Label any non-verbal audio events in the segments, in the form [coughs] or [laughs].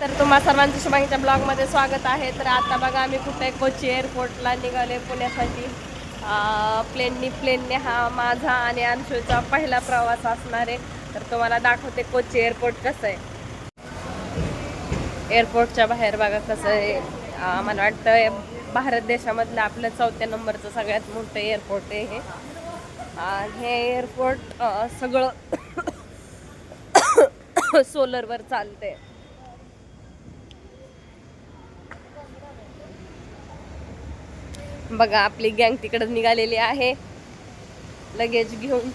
तर तुम्हाला सर्वांच्या शुभांगीच्या ब्लॉगमध्ये स्वागत आहे. तर आता बघा आम्ही कुठे कोची एअरपोर्टला निघाले पुण्यासाठी. प्लेननी प्लेनने हा माझा आणि अंशूचा पहिला प्रवास असणार आहे. तर तुम्हाला दाखवते कोची एअरपोर्ट कसं आहे. एअरपोर्टच्या बाहेर बघा कसं आहे. मला वाटतं भारत देशामधलं आपलं चौथ्या नंबरचं सगळ्यात मोठं एअरपोर्ट आहे हे. हे एअरपोर्ट सगळं [coughs] सोलरवर चालते बघा आपली गँग तिकडं निघालेली आहे. लगेज घेऊन.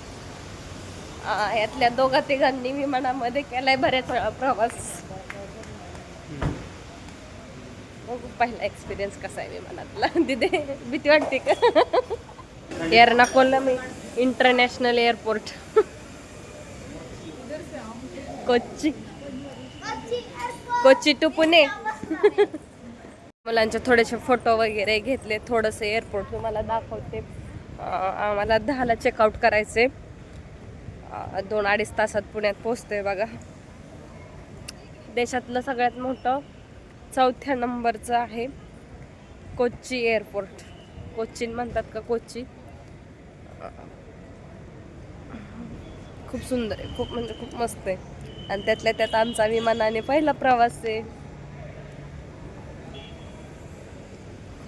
यातल्या दोघा तिघांनी विमानामध्ये केलाय बऱ्याच वेळा प्रवास. बघू पहिला एक्सपिरियन्स कसा आहे विमानातला. तिथे भीती वाटते का? Ernakulam international airport Kochi Kochi to Pune. मुलांचे थोडेसे फोटो वगैरे घेतले थोडंसं एअरपोर्ट तुम्हाला दाखवते. आम्हाला दहाला चेकआउट करायचे. दोन अडीच तासात पुण्यात पोचतोय बघा. देशातलं सगळ्यात मोठं चौथ्या नंबरचं आहे कोची एअरपोर्ट कोचीन म्हणतात का कोची खूप सुंदर आहे. खूप म्हणजे खूप मस्त आहे. आणि त्यातल्या त्यात आमचा विमानाने पहिला प्रवास आहे.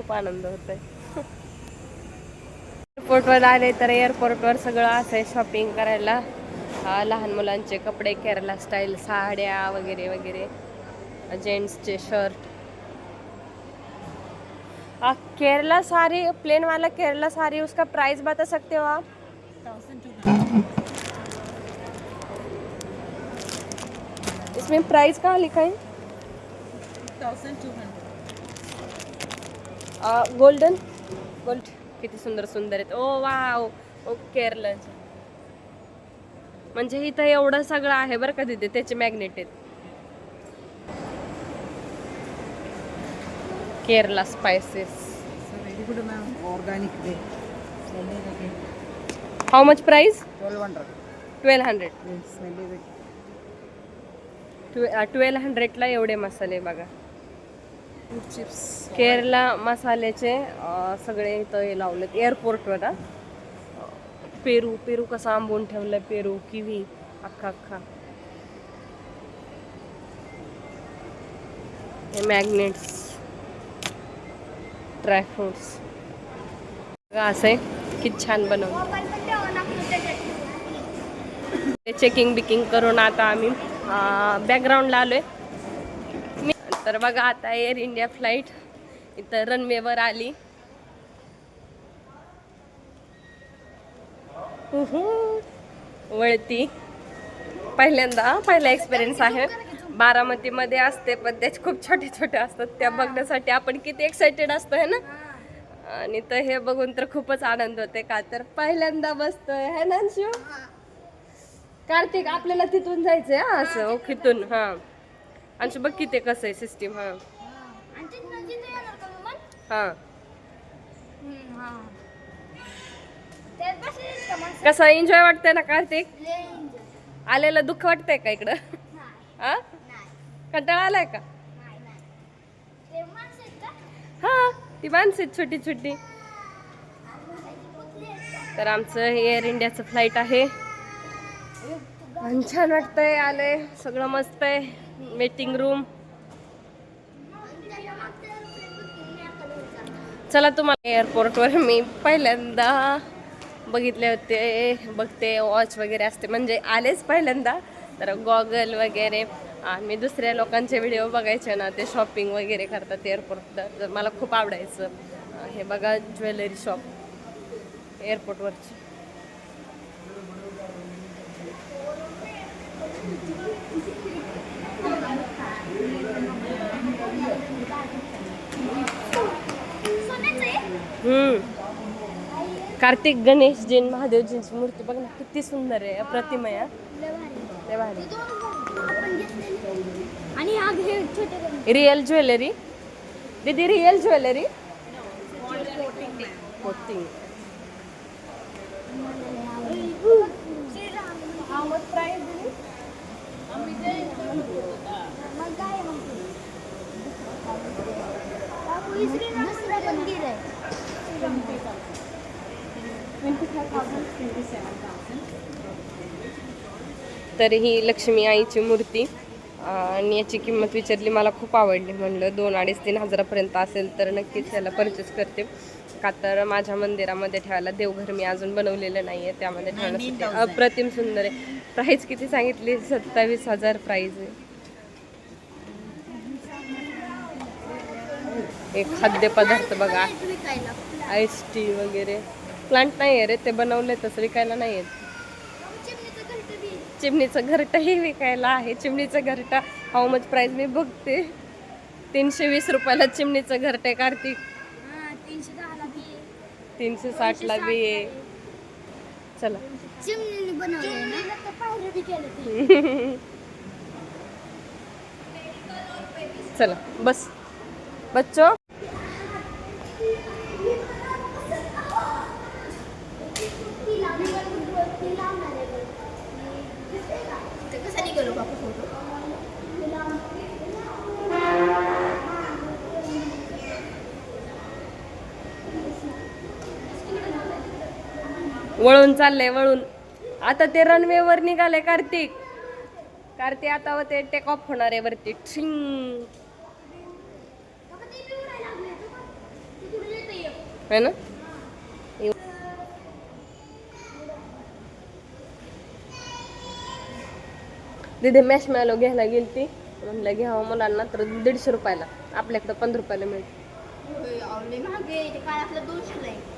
खूप आनंद होत आहे एअरपोर्टवर आले तर एअरपोर्टवर सगळं असं आहे शॉपिंग करायला लहान मुलांचे कपडे केरला स्टाईल साड्या वगैरे वगैरे. जेंट्सचे शर्ट केरला सारी प्लेन वाला केरला सारी उसका प्राइस बता सकते हो आप? इसमें प्राइस कहाँ लिखा है? गोल्डन गोल्ड किती सुंदर सुंदर आहेत. ओ वाव ओ केरलाचे म्हणजे इथं एवढं सगळं आहे बरं का तिथे त्याचे मॅग्नेट आहेत. Kerala spices organic how much price twelve hundred twelve hundred twelve हंड्रेडला एवढे मसाले बघा. चिप्स. केरला मसाल्याचे सगळे इथं हे लावलेत. एअरपोर्टवर पेरू पेरू कसा आंबून ठेवलंय पेरू किवी अख्खा अख्खा. हे मॅग्नेट्स ड्रायफ्रुट्स असं आहे किती छान बनवलं. चेकिंग बिकिंग करून आता आम्ही बॅकग्राऊंडला आलोय. आहे तर बघा आता एअर इंडिया फ्लाईट इथं रनवेवर आली. वळती. पहिल्यांदा पहिला एक्सपिरियन्स आहे. बारामतीमध्ये असते पण त्याचे खूप छोटे छोटे असतात. त्या बघण्यासाठी आपण किती एक्साइटेड असतो है ना? आणि तर हे बघून तर खूपच आनंद होते का? तर पहिल्यांदा बसतोय है ना शिव कार्तिक आपल्याला तिथून जायचंय हा असं ओखीतून हा. अंशू बघ किती कसं आहे सिस्टीम हा. हा. कसं एन्जॉय वाटतंय ना कार्तिक? आलेलं दुःख वाटतंय का इकडं? हा? कंटाळा आलाय का? हा ती माणसं छोटी छोटी. तर आमचं एअर इंडियाचं फ्लाईट आहे. आणि छान वाटतंय आलंय सगळं मस्त आहे. मीटिंग रूम चला तुम्हाला एअरपोर्टवर मी पहिल्यांदा बघितले होते बघते वॉच वगैरे असते. म्हणजे आलेच पहिल्यांदा. तर गॉगल वगैरे. मी दुसऱ्या लोकांचे व्हिडिओ बघायचे ना ते शॉपिंग वगैरे करतात एअरपोर्ट तर मला खूप आवडायचं. हे बघा ज्वेलरी शॉप एअरपोर्टवरची कार्तिक गणेशजीन महादेवजींची मूर्ती. बघ ना किती सुंदर आहे प्रतिमा आहे हा. लय भारी आणि हा घे छोटे रिअल ज्वेलरी. दीदी रिअल ज्वेलरी? कोटिंग मग काय मग? मंदिर आहे. तर ही लक्ष्मी आईची मूर्ती आणि याची किंमत विचारली मला खूप आवडली म्हणलं. दोन अडीच तीन हजारापर्यंत असेल तर नक्कीच याला परचेस करते. का तर माझ्या मंदिरामध्ये ठेवायला देवघर मी अजून बनवलेलं नाही आहे त्यामध्ये ठेवण्यासाठी अप्रतिम सुंदर आहे. प्राईस किती सांगितली? सत्तावीस हजार प्राईज आहे. एक खाद्यपदार्थ बघा. आईस टी वगैरे. प्लांट नाही आहे रे ते बनवले तसं विकायला नाही आहेत चिमणीचं घरटंही विकायला आहे. चिमणीचं घरटा हाऊ मच प्राईस मी बघते. तीनशे वीस रुपयाला चिमणीचं घरटे आहे कार्तिक. तीनशे तीनशे साठला बी आहे. चला. चला बस. बच्चो. वळून चाललंय वळून. आता ते रनवेवर निघाले कार्तिक. कार्तिक आता व ते टेक ऑफ होणार आहे वरती. ठिंग है ना? तिथे मॅश मॅलो घ्यायला गेली ती म्हणलं घ्यावं मुलांना तर दीडशे रुपयाला. आपल्याकडं पंधरा रुपयाला मिळते आवडले महागे ते काय आपलं दोनशेला आहे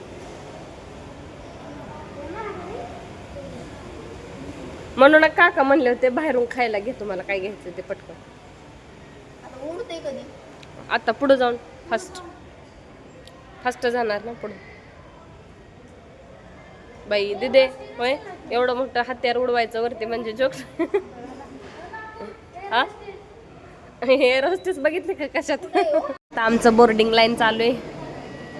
म्हणून काका म्हणले होते बाहेरून खायला घे तुम्हाला काय घ्यायचं ते पटकन. आता उडते कधी? आता पुढं जाऊन फर्स्ट फर्स्ट जाणार ना पुढं. बाई दिदे होय एवढं मोठं हत्यार उडवायचं वरती म्हणजे जोक [laughs] हा? हे रस्तेच बघितले का कशात? आता आमचं बोर्डिंग लाईन चालू आहे.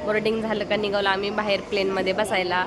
बोर्डिंग झालं का निघालो आम्ही बाहेर प्लेनमध्ये बसायला.